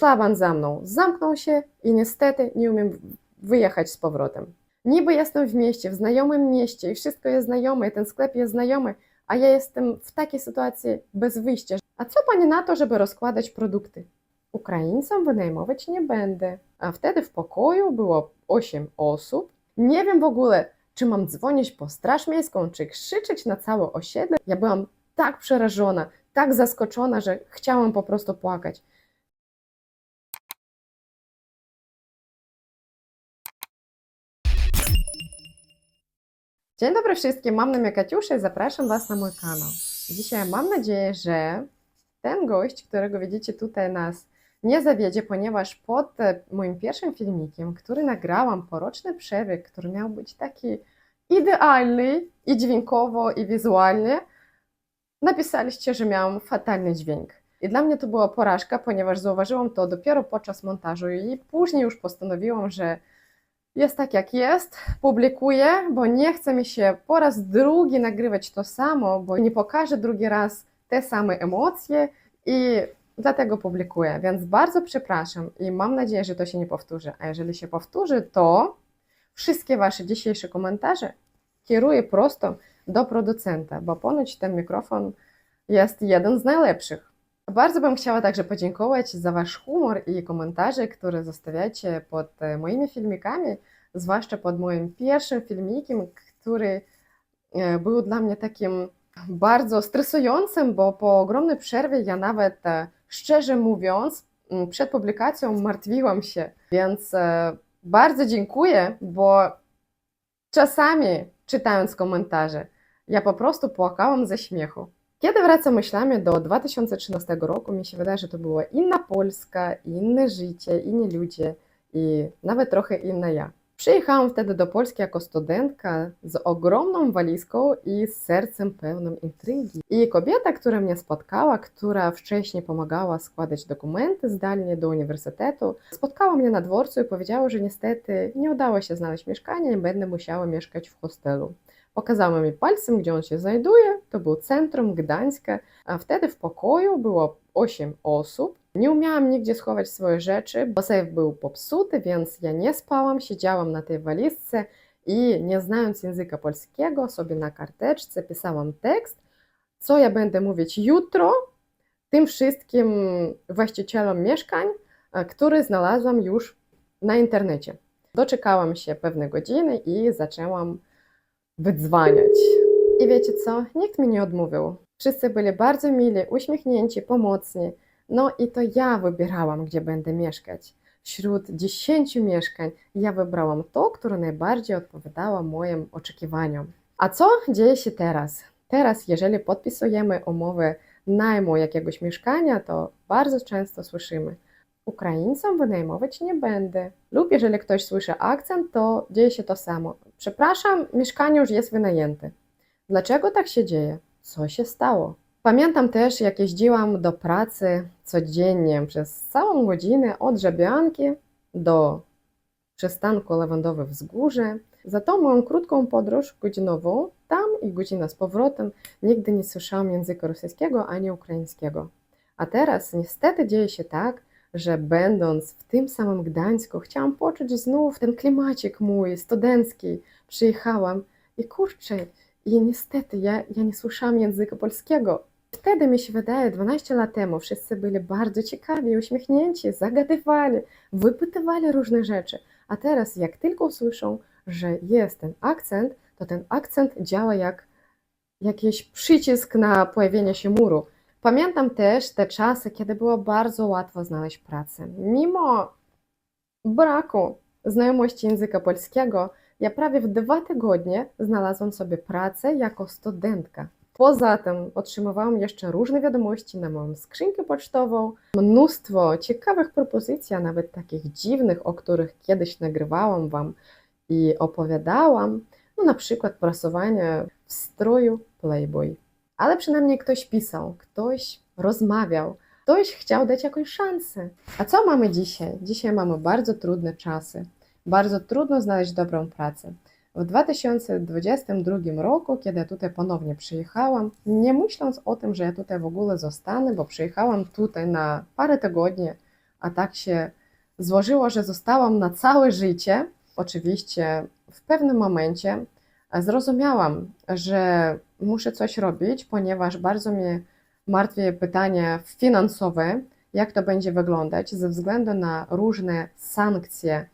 szlaban za mną zamknął się i niestety nie umiem wyjechać z powrotem. Niby jestem w mieście, w znajomym mieście i wszystko jest znajome, ten sklep jest znajomy, a ja jestem w takiej sytuacji bez wyjścia. A co pani na to, żeby rozkładać produkty? Ukraińcom wynajmować nie będę. A wtedy w pokoju było 8 osób. Nie wiem w ogóle, czy mam dzwonić po straż miejską, czy krzyczeć na całe osiedle. Ja byłam tak przerażona, tak zaskoczona, że chciałam po prostu płakać. Dzień dobry wszystkim, mam na imię Katiusza i zapraszam Was na mój kanał. Dzisiaj mam nadzieję, że ten gość, którego widzicie tutaj nas, nie zawiedzie, ponieważ pod e, moim pierwszym filmikiem, który nagrałam po przebieg, który miał być taki idealny i dźwiękowo, i wizualnie, napisaliście, że miałam fatalny dźwięk. I dla mnie to była porażka, ponieważ zauważyłam to dopiero podczas montażu i później już postanowiłam, że jest tak jak jest, publikuję, bo nie chce mi się po raz drugi nagrywać to samo, bo nie pokażę drugi raz te same emocje i dlatego publikuję. Więc bardzo przepraszam i mam nadzieję, że to się nie powtórzy. A jeżeli się powtórzy, to wszystkie Wasze dzisiejsze komentarze kieruję prosto do producenta, bo ponoć ten mikrofon jest jeden z najlepszych. Bardzo bym chciała także podziękować za Wasz humor i komentarze, które zostawiacie pod e, moimi filmikami, zwłaszcza pod moim pierwszym filmikiem, który e, był dla mnie takim bardzo stresującym, bo po ogromnej przerwie ja nawet, e, szczerze mówiąc, m, przed publikacją martwiłam się, więc bardzo dziękuję, bo czasami czytając komentarze, ja po prostu płakałam ze śmiechu. Kiedy wracam myślami do 2013 roku, mi się wydaje, że to była inna Polska, inne życie, inni ludzie i nawet trochę inna ja. Przyjechałam wtedy do Polski jako studentka z ogromną walizką i z sercem pełnym intrygi. I kobieta, która mnie spotkała, która wcześniej pomagała składać dokumenty zdalnie do uniwersytetu, spotkała mnie na dworcu i powiedziała, że niestety nie udało się znaleźć mieszkania i będę musiała mieszkać w hostelu. Pokazała mi palcem, gdzie on się znajduje. To był centrum Gdańska, a wtedy w pokoju było 8 osób. Nie umiałam nigdzie schować swoje rzeczy, bo sejf był popsuty, więc ja nie spałam, siedziałam na tej walizce i nie znając języka polskiego, sobie na karteczce pisałam tekst, co ja będę mówić jutro tym wszystkim właścicielom mieszkań, e, które znalazłam już na internecie. Doczekałam się pewnej godziny i zaczęłam wydzwaniać. I wiecie co? Nikt mi nie odmówił. Wszyscy byli bardzo mili, uśmiechnięci, pomocni. No i to ja wybierałam, gdzie będę mieszkać. Wśród 10 mieszkań ja wybrałam to, które najbardziej odpowiadało moim oczekiwaniom. A co dzieje się teraz? Teraz, jeżeli podpisujemy umowę najmu jakiegoś mieszkania, to bardzo często słyszymy Ukraińcom wynajmować nie będę. Lub jeżeli ktoś słyszy akcent, to dzieje się to samo. Przepraszam, mieszkanie już jest wynajęte. Dlaczego tak się dzieje? Co się stało? Pamiętam też, jak jeździłam do pracy codziennie przez całą godzinę od Żabianki do przystanku Lawendowe Wzgórze. Za tą moją krótką podróż godzinową, tam i godzina z powrotem, nigdy nie słyszałam języka rosyjskiego ani ukraińskiego. A teraz niestety dzieje się tak, że będąc w tym samym Gdańsku, chciałam poczuć znów ten klimacik mój studencki. Przyjechałam i kurczę, i niestety ja, ja nie słyszałam języka polskiego. Wtedy mi się wydaje, 12 lat temu wszyscy byli bardzo ciekawi, uśmiechnięci, zagadywali, wypytywali różne rzeczy. A teraz jak tylko usłyszą, że jest ten akcent, to ten akcent działa jak jakiś przycisk na pojawienie się muru. Pamiętam też te czasy, kiedy było bardzo łatwo znaleźć pracę. Mimo braku znajomości języka polskiego, ja prawie w dwa tygodnie znalazłam sobie pracę jako studentka. Poza tym otrzymywałam jeszcze różne wiadomości na moją skrzynkę pocztową, mnóstwo ciekawych propozycji, a nawet takich dziwnych, o których kiedyś nagrywałam Wam i opowiadałam, no na przykład prasowanie w stroju Playboy. Ale przynajmniej ktoś pisał, ktoś rozmawiał, ktoś chciał dać jakąś szansę. A co mamy dzisiaj? Dzisiaj mamy bardzo trudne czasy. Bardzo trudno znaleźć dobrą pracę. W 2022 roku, kiedy tutaj ponownie przyjechałam, nie myśląc o tym, że ja tutaj w ogóle zostanę, bo przyjechałam tutaj na parę tygodni, a tak się złożyło, że zostałam na całe życie. Oczywiście w pewnym momencie zrozumiałam, że muszę coś robić, ponieważ bardzo mnie martwi pytanie finansowe, jak to będzie wyglądać ze względu na różne sankcje.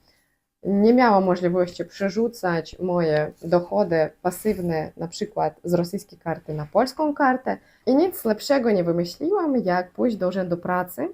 Nie miałam możliwości przerzucać moje dochody pasywne, na przykład z rosyjskiej karty na polską kartę, i nic lepszego nie wymyśliłam, jak pójść do Urzędu Pracy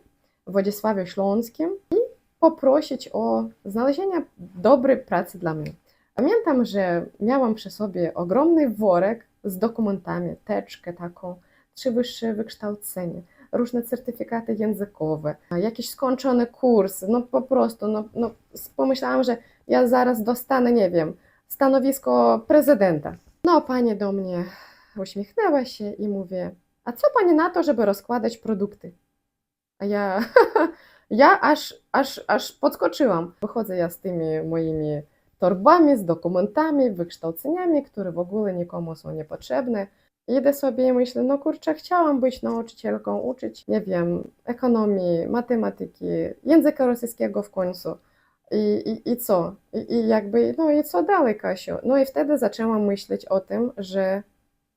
w Władysławie Śląskim i poprosić o znalezienie dobrej pracy dla mnie. Pamiętam, że miałam przy sobie ogromny worek z dokumentami, teczkę taką, trzy wyższe wykształcenie, różne certyfikaty językowe, jakiś skończony kurs, no po prostu, no, no pomyślałam, że ja zaraz dostanę, nie wiem, stanowisko prezydenta. No, pani do mnie uśmiechnęła się i mówię, a co pani na to, żeby rozkładać produkty? A ja, ja aż, aż, aż podskoczyłam. Wychodzę ja z tymi moimi torbami, z dokumentami, wykształceniami, które w ogóle nikomu są niepotrzebne. Idę sobie i myślę, no kurczę, chciałam być nauczycielką, uczyć, nie wiem, ekonomii, matematyki, języka rosyjskiego w końcu. I, i, i co? I, I jakby, no i co dalej, Kasiu? No i wtedy zaczęłam myśleć o tym, że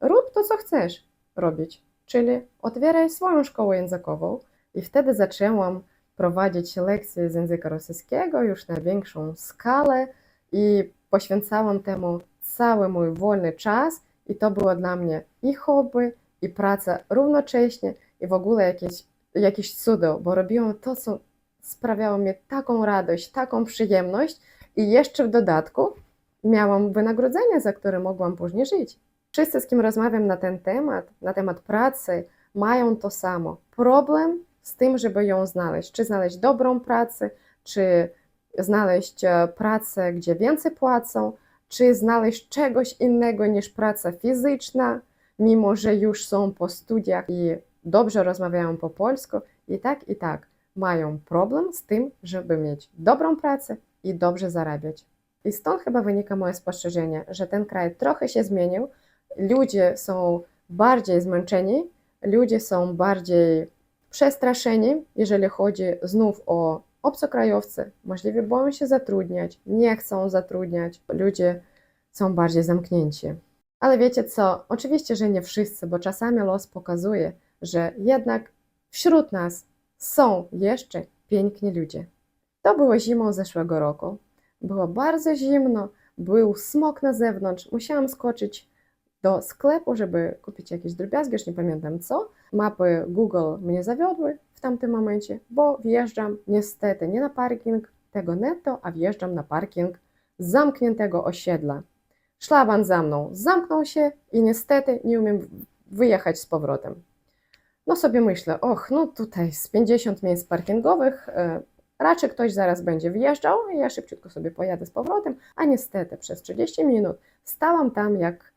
rób to, co chcesz robić, czyli otwieraj swoją szkołę językową. I wtedy zaczęłam prowadzić lekcje z języka rosyjskiego już na większą skalę i poświęcałam temu cały mój wolny czas. I to było dla mnie i hobby, i praca równocześnie, i w ogóle jakieś, jakieś cudo, bo robiłam to, co sprawiało mi taką radość, taką przyjemność, i jeszcze w dodatku miałam wynagrodzenie, za które mogłam później żyć. Wszyscy, z kim rozmawiam na ten temat, na temat pracy, mają to samo. Problem z tym, żeby ją znaleźć. Czy znaleźć dobrą pracę, czy znaleźć e, pracę, gdzie więcej płacą, czy znaleźć czegoś innego niż praca fizyczna, mimo że już są po studiach i dobrze rozmawiają po polsku, i tak, i tak mają problem z tym, żeby mieć dobrą pracę i dobrze zarabiać. I stąd chyba wynika moje spostrzeżenie, że ten kraj trochę się zmienił, ludzie są bardziej zmęczeni, ludzie są bardziej przestraszeni, jeżeli chodzi znów o obcokrajowcy, możliwie boją się zatrudniać, nie chcą zatrudniać, ludzie są bardziej zamknięci. Ale wiecie co? Oczywiście, że nie wszyscy, bo czasami los pokazuje, że jednak wśród nas są jeszcze piękni ludzie. To było zimą zeszłego roku. Było bardzo zimno, był smog na zewnątrz. Musiałam skoczyć do sklepu, żeby kupić jakieś drobiazgi, już nie pamiętam co. Mapy Google mnie zawiodły tamtym momencie, bo wjeżdżam niestety nie na parking tego netto, a wjeżdżam na parking zamkniętego osiedla. Szlaban za mną zamknął się i niestety nie umiem wyjechać z powrotem. No sobie myślę, och, no tutaj z 50 miejsc parkingowych e, raczej ktoś zaraz będzie wjeżdżał ja szybciutko sobie pojadę z powrotem, a niestety przez 30 minut stałam tam jak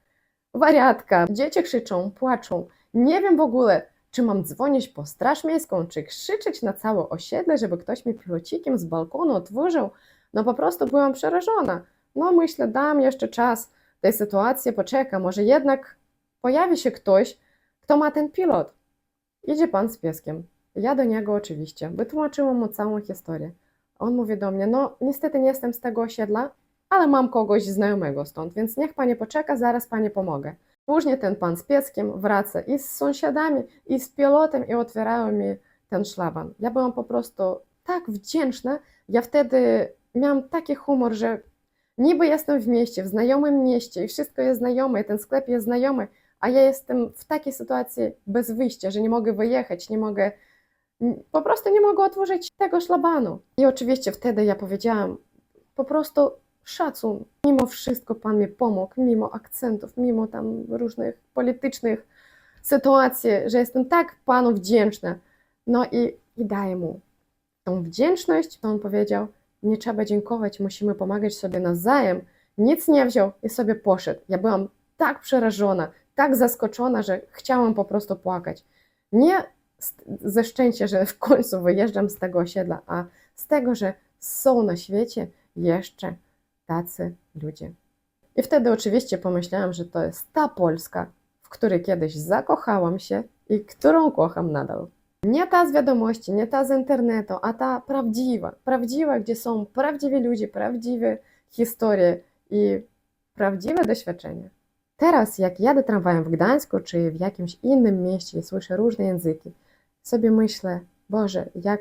wariatka. Dzieci krzyczą, płaczą. Nie wiem w ogóle, czy mam dzwonić po straż miejską, czy krzyczeć na całe osiedle, żeby ktoś mi pilocikiem z balkonu otworzył. No po prostu byłam przerażona. No myślę, dam jeszcze czas tej sytuacji, poczekam, może jednak pojawi się ktoś, kto ma ten pilot. Idzie pan z pieskiem. Ja do niego oczywiście. Wytłumaczyłam mu całą historię. On mówi do mnie, no niestety nie jestem z tego osiedla, ale mam kogoś znajomego stąd, więc niech pani poczeka, zaraz pani pomogę. Później ten pan z pieskiem wraca i z sąsiadami, i z pilotem i otwierają mi ten szlaban. Ja byłam po prostu tak wdzięczna. Ja wtedy miałam taki humor, że niby jestem w mieście, w znajomym mieście i wszystko jest znajome, i ten sklep jest znajomy, a ja jestem w takiej sytuacji bez wyjścia, że nie mogę wyjechać, nie mogę, po prostu nie mogę otworzyć tego szlabanu. I oczywiście wtedy ja powiedziałam, po prostu szacun. Mimo wszystko Pan mi pomógł, mimo akcentów, mimo tam różnych politycznych sytuacji, że jestem tak Panu wdzięczna. No i, i daję Mu tą wdzięczność, to On powiedział, nie trzeba dziękować, musimy pomagać sobie nawzajem. Nic nie wziął i sobie poszedł. Ja byłam tak przerażona, tak zaskoczona, że chciałam po prostu płakać. Nie ze szczęścia, że w końcu wyjeżdżam z tego osiedla, a z tego, że są na świecie jeszcze tacy ludzie. I wtedy oczywiście pomyślałam, że to jest ta Polska, w której kiedyś zakochałam się i którą kocham nadal. Nie ta z wiadomości, nie ta z internetu, a ta prawdziwa. Prawdziwa, gdzie są prawdziwi ludzie, prawdziwe historie i prawdziwe doświadczenia. Teraz, jak jadę tramwajem w Gdańsku czy w jakimś innym mieście i słyszę różne języki, sobie myślę, Boże, jak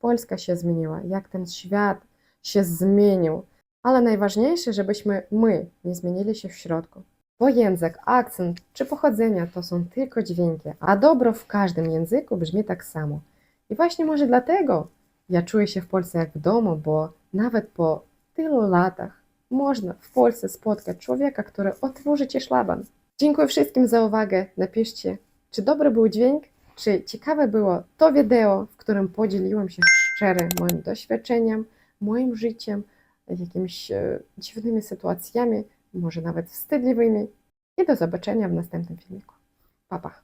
Polska się zmieniła, jak ten świat się zmienił. Ale najważniejsze, żebyśmy my nie zmienili się w środku. Bo język, akcent czy pochodzenie to są tylko dźwięki, a dobro w każdym języku brzmi tak samo. I właśnie może dlatego ja czuję się w Polsce jak w domu, bo nawet po tylu latach można w Polsce spotkać człowieka, który otworzy ci szlaban. Dziękuję wszystkim za uwagę. Napiszcie, czy dobry był dźwięk, czy ciekawe było to wideo, w którym podzieliłam się szczerze moim doświadczeniem, moim życiem, jakimiś e, dziwnymi sytuacjami, może nawet wstydliwymi. I do zobaczenia w następnym filmiku. Pa, pa.